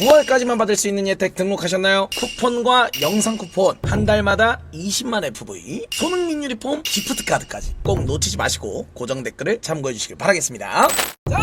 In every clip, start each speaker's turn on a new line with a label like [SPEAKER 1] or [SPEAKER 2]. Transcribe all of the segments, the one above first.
[SPEAKER 1] 9월까지만 받을 수 있는 혜택 등록하셨나요? 쿠폰과 영상 쿠폰 한 달마다 20만 FV 손흥민 유니폼 기프트 카드까지 꼭 놓치지 마시고 고정 댓글을 참고해 주시길 바라겠습니다. 자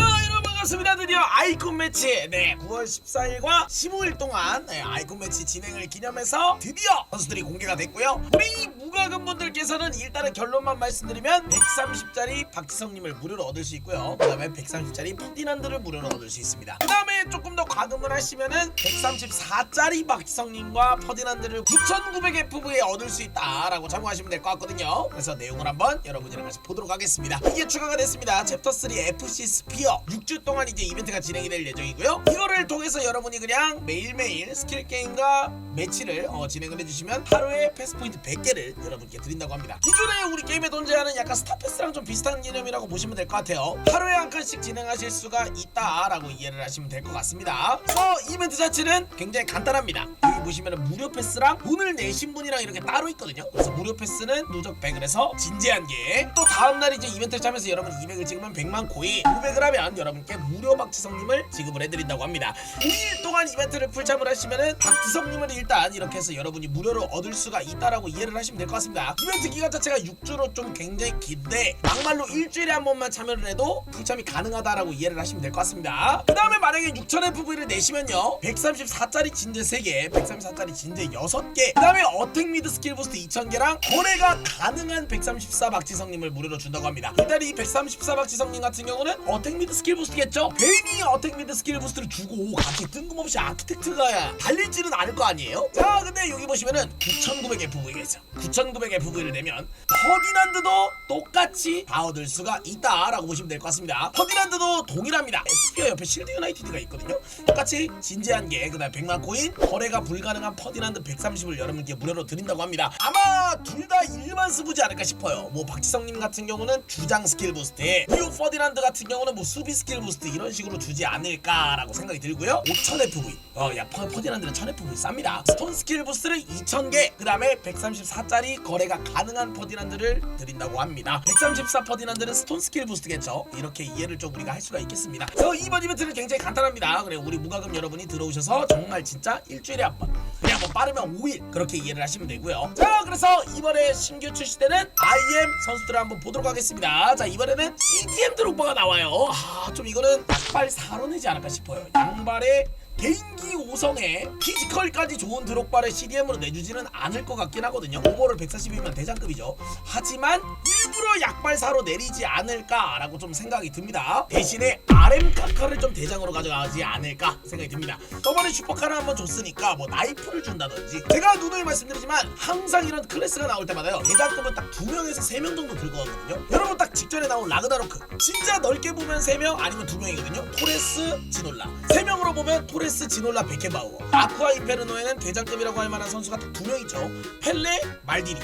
[SPEAKER 1] 반갑습니다. 드디어 아이콘 매치 네 9월 14일과 15일 동안 네, 아이콘 매치 진행을 기념해서 드디어 선수들이 공개가 됐고요. 우리 무과금 분들께서는 일단은 결론만 말씀드리면 130짜리 박지성님을 무료로 얻을 수 있고요. 그 다음에 130짜리 퍼디난드를 무료로 얻을 수 있습니다. 그 다음에 조금 더 과금을 하시면은 134짜리 박지성님과 퍼디난드를 9,900FV에 얻을 수 있다라고 참고하시면 될 것 같거든요. 그래서 내용을 한번 여러분이랑 같이 보도록 하겠습니다. 이게 추가가 됐습니다. 챕터 3 FC 스피어 6주 동안 이제 이벤트가 진행이 될 예정이고요. 이거를 통해서 여러분이 그냥 매일매일 스킬 게임과 매치를 어, 진행을 해주시면 하루에 패스 포인트 100개를 여러분께 드린다고 합니다. 기존에 우리 게임에 존재하는 약간 스타패스랑 좀 비슷한 개념이라고 보시면 될 것 같아요. 하루에 한 칸씩 진행하실 수가 있다라고 이해를 하시면 될 것 같습니다. 그래서 이벤트 자체는 굉장히 간단합니다. 여기 보시면 무료 패스랑 돈을 내신 분이랑 이렇게 따로 있거든요. 그래서 무료 패스는 누적 100을 해서 진지한 게 또 다음날 이제 이벤트를 짜면서 여러분 200을 찍으면 100만 코인 500을 하면 여러분께 무료 박지성님을 지급을 해드린다고 합니다. 5일 동안 이벤트를 풀참을 하시면은 박지성님을 일단 이렇게 해서 여러분이 무료로 얻을 수가 있다라고 이해를 하시면 될 것 같습니다. 이벤트 기간 자체가 6주로 좀 굉장히 긴데 막말로 일주일에 한 번만 참여를 해도 풀참이 가능하다라고 이해를 하시면 될 것 같습니다. 그 다음에 만약에 6000FV를 내시면요 134짜리 진제 3개 134짜리 진제 6개 그 다음에 어택 미드 스킬 부스트 2000개랑 거래가 가능한 134 박지성님을 무료로 준다고 합니다. 일단 이134 박지성님 같은 경우는 어택 미드 스킬 부스트겠죠? 괜히 어택 미드 스킬 부스트를 주고 같이 뜬금없이 아키텍트가 달릴지는 않을 거 아니에요? 자 근데 여기 보시면은 9900FV가 있어 9900FV를 내면 퍼디난드도 똑같이 다 얻을 수가 있다라고 보시면 될 것 같습니다. 퍼디난드도 동일합니다. SP와 옆에 실드 유나이티드가 있거든요. 똑같이 진지한 게 그다음 100만 코인 거래가 불가능한 퍼디난드 130을 여러분께 무료로 드린다고 합니다. 아마 둘다 일만 쓰보지 않을까 싶어요. 뭐 박지성님 같은 경우는 주장 스킬 부스트에 뉴 퍼디난드 같은 경우는 뭐 수비 스킬 부스트 이런 식으로 주지 않을까라고 생각이 들고요. 5000FV 어야 퍼디난드는 1000FV 쌉니다. 스톤 스킬 부스트를 2000개 그 다음에 134짜리 거래가 가능한 퍼디난드를 드린다고 합니다. 134 퍼디난드는 스톤 스킬 부스트겠죠? 이렇게 이해를 좀 우리가 할 수가 있겠습니다. 그래서 이번 이벤트는 굉장히 간단합니다. 그래 우리 무과금 여러분이 들어오셔서 정말 진짜 일주일에 한번. 그냥 뭐 빠르면 5일 그렇게 이해를 하시면 되고요. 자 그래서 이번에 신규 출시되는 IM 선수들을 한번 보도록 하겠습니다. 자 이번에는 CDM 드롭바가 나와요. 아 좀 이거는 약발 사로 내지 않을까 싶어요. 양발에 개인기 5성에 피지컬까지 좋은 드록바를 CDM으로 내주지는 않을 것 같긴 하거든요. 오버를 140이면 대장급이죠. 하지만 일부러 약발사로 내리지 않을까라고 좀 생각이 듭니다. 대신에 RM 카카를 좀 대장으로 가져가지 않을까 생각이 듭니다. 저번에 슈퍼카를 한번 줬으니까 뭐 나이프를 준다든지. 제가 누누이 말씀드리지만 항상 이런 클래스가 나올 때마다요. 대장급은 딱두 명에서 세명 정도 들고 가거든요. 여러분 딱 직전에 나온 라그나로크. 진짜 넓게 보면 세명 아니면 두 명이거든요. 토레스 지놀라. 세 명으로 보면 토레스 지놀라 베케바우어 아쿠아 이페르노에는 대장급이라고 할 만한 선수가 딱 두 명이죠. 펠레 말디니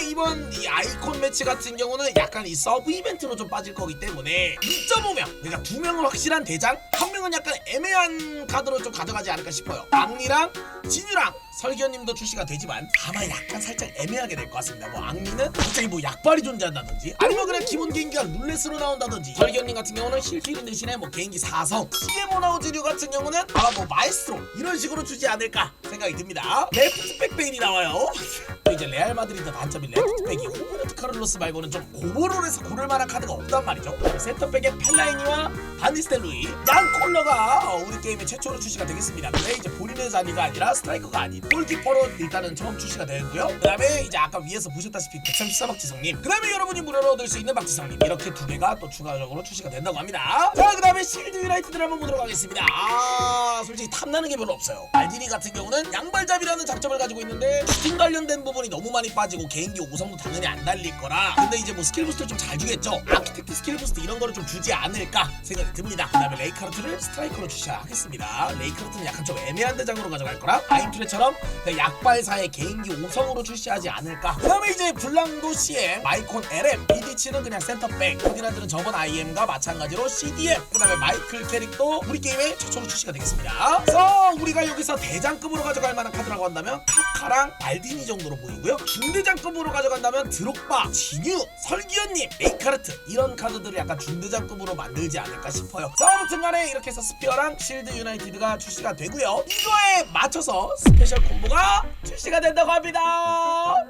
[SPEAKER 1] 이번 이 아이콘 매치 같은 경우는 약간 이 서브 이벤트로 좀 빠질 거기 때문에 2.5명 그러니까 두 명은 확실한 대장 한 명은 약간 애매한 카드로 좀 가져가지 않을까 싶어요. 앙리랑 진유랑 설기현님도 출시가 되지만 아마 약간 살짝 애매하게 될 것 같습니다. 뭐 앙리는 갑자기 뭐 약발이 존재한다든지 아니면 그냥 기본 개인기가 룰렛으로 나온다든지 설기현님 같은 경우는 실필인 대신에 뭐 개인기 4성 CM 오나우즈류 같은 경우는 아마 뭐 마에스트로 이런 식으로 주지 않을까 생각이 듭니다. 레프트 백 베인이 나와요 또 이제 레알 마드리드 단점이 레프트백이 호브르트 카를로스 말고는 좀 오버롤에서 고를 만한 카드가 없단 말이죠. 센터백의 펠라이니와 바니스텔루이 양 콜러가 어, 우리 게임의 최초로 출시가 되겠습니다. 근데 이제 본인의 자리가 아니라 스트라이커가 아닌 골키퍼로 일단은 처음 출시가 되고요. 그 다음에 이제 아까 위에서 보셨다시피 134 박지성님. 그 다음에 여러분이 무료로 얻을 수 있는 박지성님. 이렇게 두 개가 또 추가적으로 출시가 된다고 합니다. 자 그 다음에 실드 유나이티드를 한번 보도록 하겠습니다. 아 솔직히 탐나는 게 별로 없어요. 알디니 같은 경우는 양발잡이라는 장점을 가지고 있는데 슈팅 관련된 부분이 너무 많이 빠지고 개인기 5성도 당연히 안 달릴 거라. 근데 이제 뭐 스킬 부스트를 좀 잘 주겠죠? 아키텍트 스킬 부스트 이런 거를 좀 주지 않을까 생각이 듭니다. 그 다음에 레이카르트를 스트라이커로 출시하겠습니다. 레이카르트는 약간 좀 애매한 대장으로 가져갈 거라 아임투레처럼 그냥 약발사의 개인기 5성으로 출시하지 않을까. 그 다음에 이제 블랑도 CM 마이콘 LM 비디치는 그냥 센터백. 포디나들은 저번 IM과 마찬가지로 CDM 그 다음에 마이클 캐릭도 우리 게임에 최초로 출시가 되겠습니다. 그래서 우리가 여기서 대장급으로 가져갈 만한 카드라고 한다면 카카랑 말디니 정도로 보이고요. 중대장급으로 가져간다면 드록바, 진유, 설기현님, 메이카르트. 이런 카드들을 약간 중대장급으로 만들지 않을까 싶 어요. 자, 아무튼 간에 이렇게 해서 스피어랑 실드 유나이티드가 출시가 되고요. 이거에 맞춰서 스페셜 콤보가 출시가 된다고 합니다.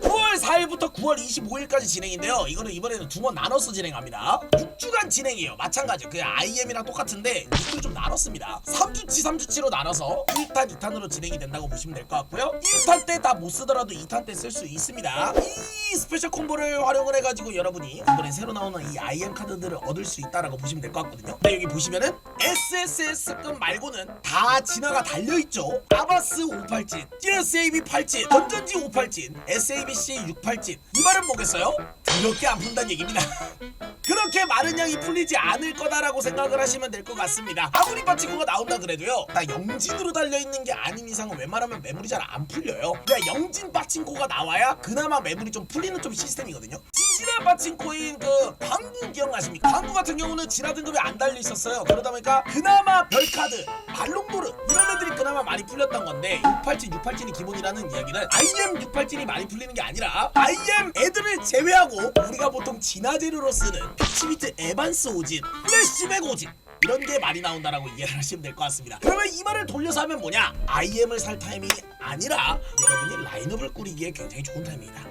[SPEAKER 1] 9월 4일부터 9월 25일까지 진행인데요. 이거는 이번에는 두 번 나눠서 진행합니다. 6주간 진행이에요. 마찬가지. 그냥 IM이랑 똑같은데 6주를 좀 나눴습니다. 3주치 3주치로 나눠서 1탄 2탄으로 진행이 된다고 보시면 될 것 같고요. 1탄 때 다 못 쓰더라도 2탄 때 쓸 수 있습니다. 이 스페셜 콤보를 활용을 해가지고 여러분이 이번에 새로 나오는 이 IM 카드들을 얻을 수 있다라고 보시면 될 것 같거든요. 근데 여기 보시면은 SSS급 말고는 다 진화가 달려있죠. 아바스 5팔진, GSAB 8진, 건전지 5팔진, SABC 6팔진. 이 말은 뭐겠어요? 그렇게 안 푼다는 얘기입니다. 그렇게 많은 양이 풀리지 않을 거다라고 생각을 하시면 될 것 같습니다. 아무리 빠치코가 나온다 그래도요. 나 영진으로 달려있는 게 아닌 이상은 웬만하면 매물이 잘 안 풀려요. 그냥 영진 빠친코가 나와야 그나마 매물이 좀 풀리는 좀 시스템이거든요. 지지나 빠친코인 그 광구 기억나십니까? 광구 같은 경우는 진화 등급이 안 달려 있었어요. 그러다 보니까 그나마 별카드, 발롱도르 이런 애들이 그나마 많이 풀렸던 건데 6팔진, 6팔진이 기본이라는 이야기는 IM 6팔진이 많이 풀리는 게 아니라 IM 애들을 제외하고 우리가 보통 진화 재료로 쓰는 피치비트 에반스 오진, 플래시백 오진 이런 게 많이 나온다라고 이해를 하시면 될 것 같습니다. 그러면 이 말을 돌려서 하면 뭐냐? IM을 살 타임이 아니라 여러분이 라인업을 꾸리기에 굉장히 좋은 타임입니다.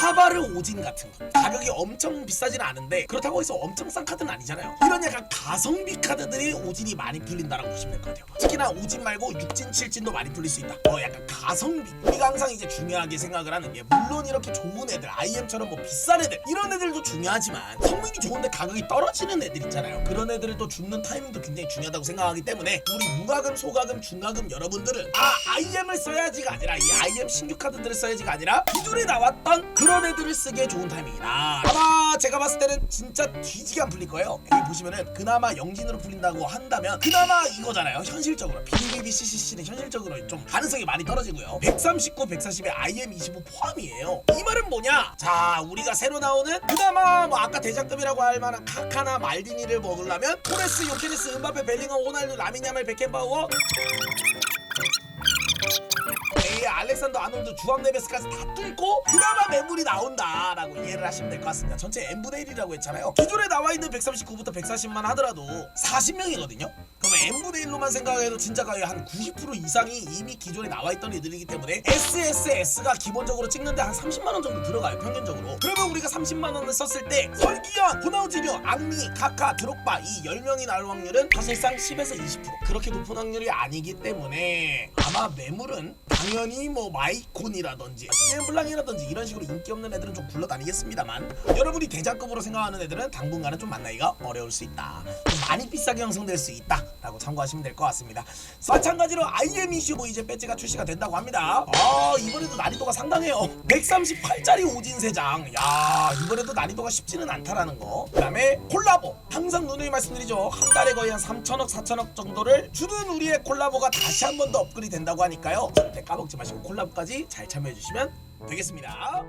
[SPEAKER 1] 파바르 오진 같은 거 가격이 엄청 비싸지는 않은데 그렇다고 해서 엄청 싼 카드는 아니잖아요. 이런 약간 가성비 카드들이 오진이 많이 풀린다라고 보시면 될 것 같아요. 특히나 오진 말고 6진, 7진도 많이 풀릴 수 있다. 어 약간 가성비. 우리가 항상 이제 중요하게 생각을 하는 게 물론 이렇게 좋은 애들, IM처럼 뭐 비싼 애들 이런 애들도 중요하지만 성능이 좋은데 가격이 떨어지는 애들 있잖아요. 그런 애들을 또 죽는 타이밍도 굉장히 중요하다고 생각하기 때문에 우리 무가금, 소가금, 중가금 여러분들은 아 IM을 써야지가 아니라 이 IM 신규 카드들을 써야지가 아니라 기존에 나왔던 그런 애들을 쓰기에 좋은 타이밍이다. 아마 제가 봤을 때는 진짜 뒤지게 안 풀릴 거예요. 여기 보시면은 그나마 영진으로 풀린다고 한다면 그나마 이거잖아요. 현실적으로 BBB CCC는 현실적으로 좀 가능성이 많이 떨어지고요. 139, 140에 IM25 포함이에요. 이 말은 뭐냐? 자, 우리가 새로 나오는 그나마 뭐 아까 대장급이라고 할 만한 카카나 말디니를 먹으려면 토레스, 요케레스, 은바페, 벨링엄, 호날두, 라미냐멜, 베켄바우어 알렉산더 아놀드 주황 네베스까지 다 뚫고 그나마 매물이 나온다라고 이해를 하시면 될 것 같습니다. 전체 n분의 1이라고 했잖아요. 기존에 나와 있는 139부터 140만 하더라도 40명이거든요. 그러면 n분의 1로만 생각해도 진짜 거의 한90% 이상이 이미 기존에 나와 있던 애들이기 때문에 SSS가 기본적으로 찍는데 한 30만 원 정도 들어가요 평균적으로. 그러면 우리가 30만 원을 썼을 때 설기현, 호나우지뉴, 앙리, 카카, 드록바 이 10명이 나올 확률은 사실상 10에서 20% 그렇게 높은 확률이 아니기 때문에 아마 매물은 당연히 뭐 마이콘이라든지 CM블랑이라든지 이런 식으로 인기 없는 애들은 좀 굴러다니겠습니다만 여러분이 대장급으로 생각하는 애들은 당분간은 좀 만나기가 어려울 수 있다. 좀 많이 비싸게 형성될 수 있다 라고 참고하시면 될 것 같습니다. 마찬가지로 IM25 이제 배지가 출시가 된다고 합니다. 아 이번에도 난이도가 상당해요. 138짜리 오진 세장. 야 이번에도 난이도가 쉽지는 않다라는 거그 다음에 콜라보. 항상 누누이 말씀드리죠. 한 달에 거의 한 3천억 4천억 정도를 주는 우리의 콜라보가 다시 한 번 더 업글이 된다고 하니까요. 절대 까먹지 마시고 콜라보까지 잘 참여해 주시면 되겠습니다